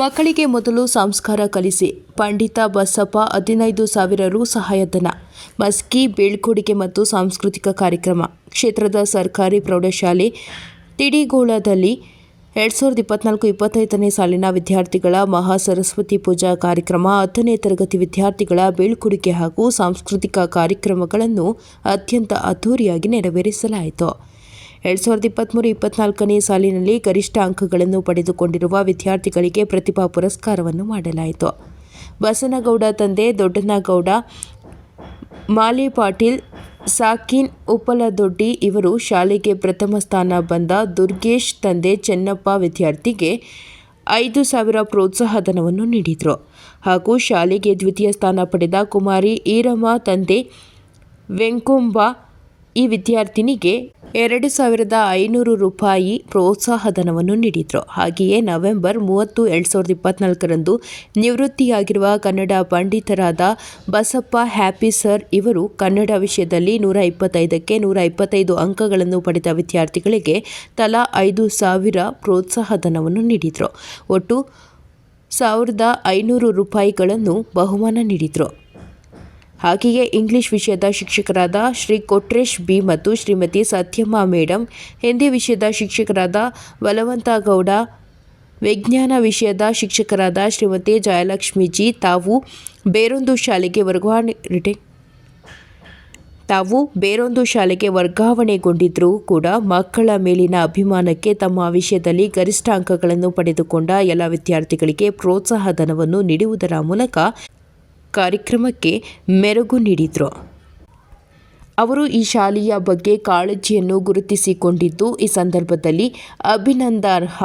ಮಕ್ಕಳಿಗೆ ಮೊದಲು ಸಂಸ್ಕಾರ ಕಲಿಸಿ. ಪಂಡಿತ ಬಸಪ್ಪ ಹದಿನೈದು ಸಾವಿರ ರು ಸಹಾಯಧನ. ಮಸ್ಕಿ, ಬೀಳ್ಕೊಡುಗೆ ಮತ್ತು ಸಾಂಸ್ಕೃತಿಕ ಕಾರ್ಯಕ್ರಮ. ಕ್ಷೇತ್ರದ ಸರ್ಕಾರಿ ಪ್ರೌಢಶಾಲೆ ತಿಡಿಗೋಳದಲ್ಲಿ ಎರಡು ಸಾವಿರದ ಇಪ್ಪತ್ನಾಲ್ಕು ಇಪ್ಪತ್ತೈದನೇ ಸಾಲಿನ ವಿದ್ಯಾರ್ಥಿಗಳ ಮಹಾ ಸರಸ್ವತಿ ಪೂಜಾ ಕಾರ್ಯಕ್ರಮ, ಹತ್ತನೇ ತರಗತಿ ವಿದ್ಯಾರ್ಥಿಗಳ ಬೀಳ್ಕೊಡುಗೆ ಹಾಗೂ ಸಾಂಸ್ಕೃತಿಕ ಕಾರ್ಯಕ್ರಮಗಳನ್ನು ಅತ್ಯಂತ ಅದ್ಧೂರಿಯಾಗಿ ನೆರವೇರಿಸಲಾಯಿತು. ಎರಡು ಸಾವಿರದ ಇಪ್ಪತ್ತ್ಮೂರು ಇಪ್ಪತ್ನಾಲ್ಕನೇ ಸಾಲಿನಲ್ಲಿ ಗರಿಷ್ಠ ಅಂಕಗಳನ್ನು ಪಡೆದುಕೊಂಡಿರುವ ವಿದ್ಯಾರ್ಥಿಗಳಿಗೆ ಪ್ರತಿಭಾ ಪುರಸ್ಕಾರವನ್ನು ಮಾಡಲಾಯಿತು. ಬಸನಗೌಡ ತಂದೆ ದೊಡ್ಡನಗೌಡ, ಮಾಲಿ ಪಾಟೀಲ್, ಸಾಕಿನ್ ಉಪ್ಪಲದೊಡ್ಡಿ ಇವರು ಶಾಲೆಗೆ ಪ್ರಥಮ ಸ್ಥಾನ ಬಂದ ದುರ್ಗೇಶ್ ತಂದೆ ಚೆನ್ನಪ್ಪ ವಿದ್ಯಾರ್ಥಿಗೆ ಐದು ಸಾವಿರ ಪ್ರೋತ್ಸಾಹಧನವನ್ನು ನೀಡಿದರು. ಹಾಗೂ ಶಾಲೆಗೆ ದ್ವಿತೀಯ ಸ್ಥಾನ ಪಡೆದ ಕುಮಾರಿ ಈರಮ್ಮ ತಂದೆ ವೆಂಕುಂಬ ಈ ವಿದ್ಯಾರ್ಥಿನಿಗೆ ಎರಡು ಸಾವಿರದ ಐನೂರು ರೂಪಾಯಿ ಪ್ರೋತ್ಸಾಹಧನವನ್ನು ನೀಡಿದರು. ಹಾಗೆಯೇ ನವೆಂಬರ್ ಮೂವತ್ತು, ಎರಡು ಸಾವಿರದ ಇಪ್ಪತ್ನಾಲ್ಕರಂದು ನಿವೃತ್ತಿಯಾಗಿರುವ ಕನ್ನಡ ಪಂಡಿತರಾದ ಬಸಪ್ಪ ಹ್ಯಾಪಿ ಸರ್ ಇವರು ಕನ್ನಡ ವಿಷಯದಲ್ಲಿ ನೂರ ಇಪ್ಪತ್ತೈದಕ್ಕೆ ನೂರ ಇಪ್ಪತ್ತೈದು ಅಂಕಗಳನ್ನು ಪಡೆದ ವಿದ್ಯಾರ್ಥಿಗಳಿಗೆ ತಲಾ ಐದು ಸಾವಿರ ಪ್ರೋತ್ಸಾಹಧನವನ್ನು ನೀಡಿದರು. ಒಟ್ಟು ಸಾವಿರದ ಐನೂರು ರೂಪಾಯಿಗಳನ್ನು ಬಹುಮಾನ ನೀಡಿದರು. ಹಾಗೆಯೇ ಇಂಗ್ಲಿಷ್ ವಿಷಯದ ಶಿಕ್ಷಕರಾದ ಶ್ರೀ ಕೊಟ್ರೇಶ್ ಬಿ ಮತ್ತು ಶ್ರೀಮತಿ ಸತ್ಯಮ್ಮ ಮೇಡಮ್ ಹಿಂದಿ ವಿಷಯದ ಶಿಕ್ಷಕರಾದ ಬಲವಂತ ಗೌಡ ವಿಜ್ಞಾನ ವಿಷಯದ ಶಿಕ್ಷಕರಾದ ಶ್ರೀಮತಿ ಜಯಲಕ್ಷ್ಮಿ ಜಿ, ತಾವು ಬೇರೊಂದು ಶಾಲೆಗೆ ವರ್ಗಾವಣೆ ತಾವು ಬೇರೊಂದು ಶಾಲೆಗೆ ವರ್ಗಾವಣೆಗೊಂಡಿದ್ದರೂ ಕೂಡ ಮಕ್ಕಳ ಮೇಲಿನ ಅಭಿಮಾನಕ್ಕೆ ತಮ್ಮ ವಿಷಯದಲ್ಲಿ ಗರಿಷ್ಠ ಅಂಕಗಳನ್ನು ಪಡೆದುಕೊಂಡ ಎಲ್ಲ ವಿದ್ಯಾರ್ಥಿಗಳಿಗೆ ಪ್ರೋತ್ಸಾಹ ಧನವನ್ನು ನೀಡುವುದರ ಮೂಲಕ ಕಾರ್ಯಕ್ರಮಕ್ಕೆ ಮೆರುಗು ನೀಡಿದರು. ಅವರು ಈ ಶಾಲೆಯ ಬಗ್ಗೆ ಕಾಳಜಿಯನ್ನು ಗುರುತಿಸಿಕೊಂಡಿದ್ದು, ಈ ಸಂದರ್ಭದಲ್ಲಿ ಅಭಿನಂದಾರ್ಹ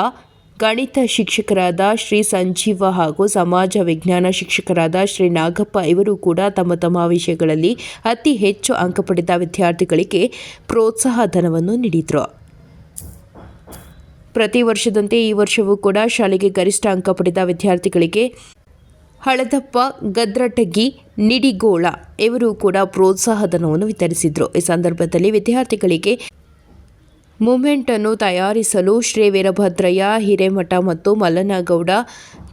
ಗಣಿತ ಶಿಕ್ಷಕರಾದ ಶ್ರೀ ಸಂಜೀವ ಹಾಗೂ ಸಮಾಜ ವಿಜ್ಞಾನ ಶಿಕ್ಷಕರಾದ ಶ್ರೀ ನಾಗಪ್ಪ ಇವರು ಕೂಡ ತಮ್ಮ ತಮ್ಮ ವಿಷಯಗಳಲ್ಲಿ ಅತಿ ಹೆಚ್ಚು ಅಂಕ ಪಡೆದ ವಿದ್ಯಾರ್ಥಿಗಳಿಗೆ ಪ್ರೋತ್ಸಾಹ ಧನವನ್ನು ನೀಡಿದರು. ಪ್ರತಿ ವರ್ಷದಂತೆ ಈ ವರ್ಷವೂ ಕೂಡ ಶಾಲೆಗೆ ಗರಿಷ್ಠ ಅಂಕ ಪಡೆದ ವಿದ್ಯಾರ್ಥಿಗಳಿಗೆ ಹಳದಪ್ಪ, ಗದ್ರಟಗಿ, ನಿಡಿಗೋಳ ಇವರು ಕೂಡ ಪ್ರೋತ್ಸಾಹಧನವನ್ನು ವಿತರಿಸಿದರು. ಈ ಸಂದರ್ಭದಲ್ಲಿ ವಿದ್ಯಾರ್ಥಿಗಳಿಗೆ ಮೂಮೆಂಟ್ ಅನ್ನು ತಯಾರಿಸಲು ಶ್ರೀ ವೀರಭದ್ರಯ್ಯ ಹಿರೇಮಠ ಮತ್ತು ಮಲ್ಲನಗೌಡ,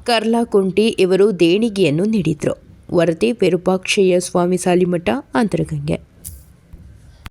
ಕರ್ಲಾಕುಂಟಿ ಇವರು ದೇಣಿಗೆಯನ್ನು ನೀಡಿದರು. ವರದಿ ವಿರೂಪಾಕ್ಷಯ್ಯ ಸ್ವಾಮಿ ಸಾಲಿಮಠ, ಅಂತರಗಂಗೆ.